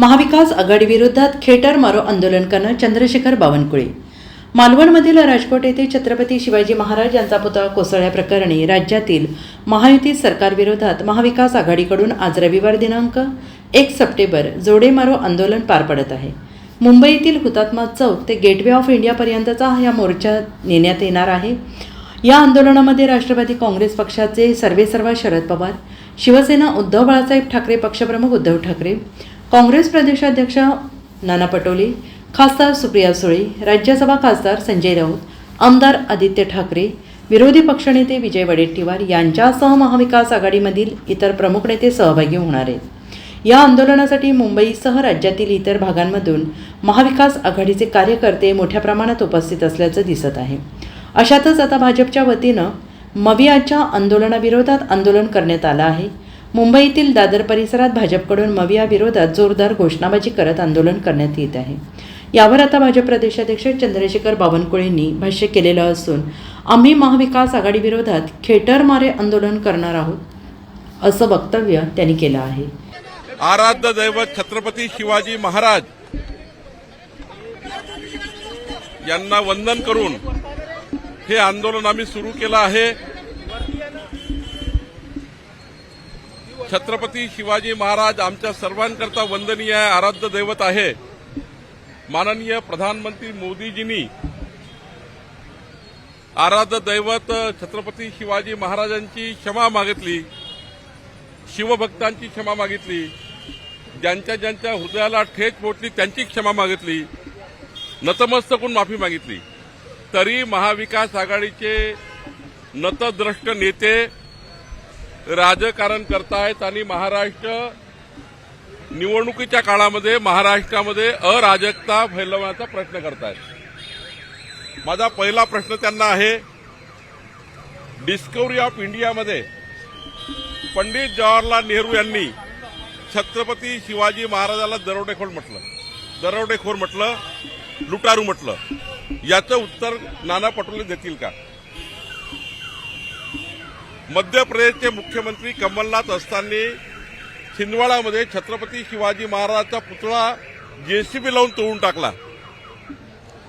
महाविकास आघाडीविरोधात खेटर मारो आंदोलन करणं चंद्रशेखर बावनकुळे. मालवणमधील राजकोट येथे छत्रपती शिवाजी महाराज यांचा पुतळा कोसळल्याप्रकरणी राज्यातील महायुती सरकारविरोधात महाविकास आघाडीकडून आज रविवार दिनांक एक सप्टेंबर जोडेमारो आंदोलन पार पडत आहे. मुंबईतील हुतात्मा चौक ते गेटवे ऑफ इंडियापर्यंतचा हा मोर्चा नेण्यात येणार आहे. या आंदोलनामध्ये राष्ट्रवादी काँग्रेस पक्षाचे सर्वेसर्वा शरद पवार शिवसेना उद्धव बाळासाहेब ठाकरे पक्षप्रमुख उद्धव ठाकरे काँग्रेस प्रदेशाध्यक्ष नाना पटोले खासदार सुप्रिया सुळे राज्यसभा खासदार संजय राऊत आमदार आदित्य ठाकरे विरोधी पक्षनेते विजय वडेट्टीवार यांच्यासह महाविकास आघाडीमधील इतर प्रमुख नेते सहभागी होणार आहेत. या आंदोलनासाठी मुंबईसह राज्यातील इतर भागांमधून महाविकास आघाडीचे कार्यकर्ते मोठ्या प्रमाणात उपस्थित असल्याचं दिसत आहे. अशातच आता भाजपच्या वतीनं मवियाच्या आंदोलनाविरोधात आंदोलन करण्यात आलं आहे. मुंबईतील दादर परिसरात भाजपकडून मविया विरोधात जोरदार घोषणाबाजी करत आंदोलन करण्यात येत आहे. यावर आता भाजप प्रदेशाध्यक्ष चंद्रशेखर बावनकुळेंनी भाष्य केलेलं असून आम्ही महाविकास आघाडीविरोधात खेटर मारे आंदोलन करणार आहोत असं वक्तव्य त्यांनी केलं आहे. आराध्य दैवत छत्रपती शिवाजी महाराज यांना वंदन करून हे आंदोलन आम्ही सुरू केलं आहे. छत्रपती शिवाजी महाराज आमच्या सर्वांकरता वंदनीय आहे आराध्य दैवत आहे. माननीय प्रधानमंत्री मोदीजींनी आराध्य दैवत छत्रपती शिवाजी महाराजांची क्षमा मागितली शिवभक्तांची क्षमा मागितली ज्यांच्या ज्यांच्या हृदयाला ठेच पोटली त्यांची क्षमा मागितली नतमस्तकून माफी मागितली. तरी महाविकास आघाडीचे नतद्रष्ट नेते राजकारण करतायत आणि महाराष्ट्र निवडणुकीच्या काळामध्ये महाराष्ट्रामध्ये अराजकता फैलवण्याचा प्रयत्न करतायत. माझा पहिला प्रश्न त्यांना आहे डिस्कवरी ऑफ इंडियामध्ये पंडित जवाहरलाल नेहरू यांनी छत्रपती शिवाजी महाराजाला दरोडेखोर म्हटलं दरोडेखोर म्हटलं लुटारू म्हटलं. याचं उत्तर नाना पटोले देतील का? मध्य प्रदेशचे मुख्यमंत्री कमलनाथ असताना छिंदवाडामध्ये छत्रपती शिवाजी महाराजांचा पुतळा जेसीबी लावून तोडून टाकला.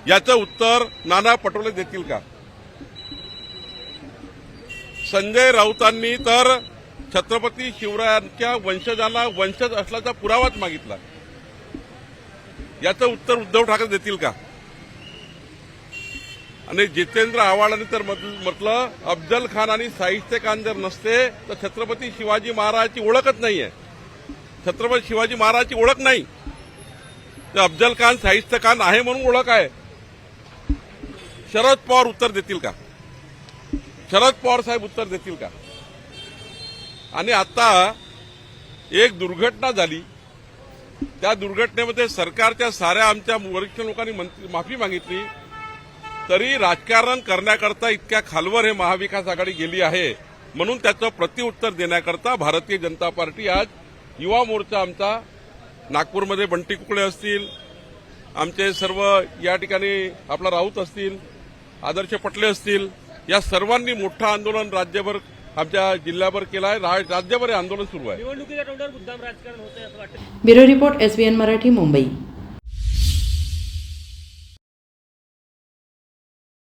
याचं उत्तर नाना पटोले देतील का? संजय राऊतांनी तर छत्रपती शिवरायांच्या वंशजांना वंशज असल्याचा पुरावाच मागितला. याचं उत्तर उद्धव ठाकरे देतील का? आणि जितेंद्र आव्हाडांनी तर म्हटलं अफजल खान आणि साहित्यकान जर नसते तर छत्रपती शिवाजी महाराजांची ओळखच नाहीये. छत्रपती शिवाजी महाराजची ओळख नाही. तर अफजल खान साहित्य खान आहे म्हणून ओळख आहे. शरद पवार उत्तर देतील का? शरद पवार साहेब उत्तर देतील का? आणि आता एक दुर्घटना झाली. त्या दुर्घटनेमध्ये सरकारच्या साऱ्या आमच्या वरिष्ठ लोकांनी माफी मागितली. तरी राजकारण करण्याकरता इतक्या खालवर हे महाविकास आघाडी गेली आहे म्हणून त्याचं प्रत्युत्तर देण्याकरता भारतीय जनता पार्टी आज युवा मोर्चा आमचा नागपूरमध्ये बंटी कुकडे असतील आमचे सर्व या ठिकाणी आपला राऊत असतील आदर्श पटले असतील या सर्वांनी मोठं आंदोलन राज्यभर आमच्या जिल्ह्याभर केलं आहे राज्यभर हे आंदोलन सुरू आहे. Bureau report S Marathi Mumbai.